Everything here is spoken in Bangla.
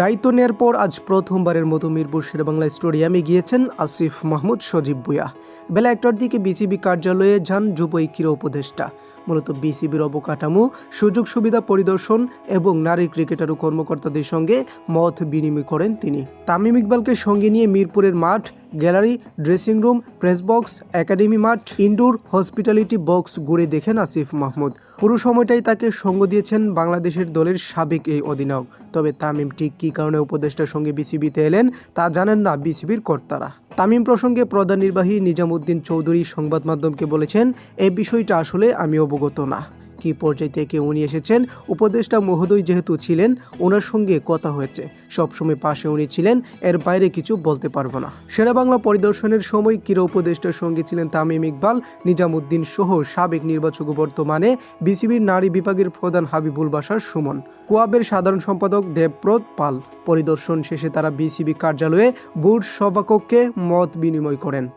দায়িত্ব নেওয়ার পর আজ প্রথমবারের মতো মিরপুর শেরবাংলা স্টেডিয়ামে গিয়েছেন আসিফ মাহমুদ সজীব বুয়া বেলা একটার দিকে বিসিবি কার্যালয়ে যান যুব ক্রীড়া উপদেষ্টা। মূলত বিসিবির অবকাঠামো, সুযোগ সুবিধা পরিদর্শন এবং নারী ক্রিকেটার ও কর্মকর্তাদের সঙ্গে মত বিনিময় করেন তিনি। তামিম ইকবালকে সঙ্গে নিয়ে মিরপুরের মাঠ, gallery, dressing room, press box, academy মাঠ, ইনডোর, হসপিটালিটি বক্স ঘুরে দেখেন আসিফ মাহমুদ। পুরো সময়টাই তাকে সঙ্গ দিয়েছেন বাংলাদেশের দলের সাবেক এই অধিনায়ক। তবে তামিম ঠিক কী কারণে উপদেষ্টার সঙ্গে বিসিবিতে এলেন, তা জানেন না বিসিবির কর্তারা। তামিম প্রসঙ্গে প্রধান নির্বাহী নিজামুদ্দিন চৌধুরী সংবাদ মাধ্যমকে বলেছেন এই বিষয়টা আসলে আমি অবগত না। কি পর্যায় থেকে উনি এসেছেন? উপদেষ্টা মহোদয় যেহেতু ছিলেন, ওনার সঙ্গে কথা হয়েছে। সবসময় পাশে উনি ছিলেন, এর বাইরে কিছু বলতে পারব না। সেরা বাংলা পরিদর্শনের সময় ক্রীড়া উপদেষ্টার সঙ্গে ছিলেন তামিম ইকবাল, নিজামুদ্দিন সহ সাবেক নির্বাচক বর্তমানে বিসিবির নারী বিভাগের প্রধান হাবিবুল বাসার সুমন। কোয়াবের সাধারণ সম্পাদক দেবব্রত পাল। পরিদর্শন শেষে তারা বিসিবি কার্যালয়ে বোর্ড সভাকক্ষে মত বিনিময় করেন।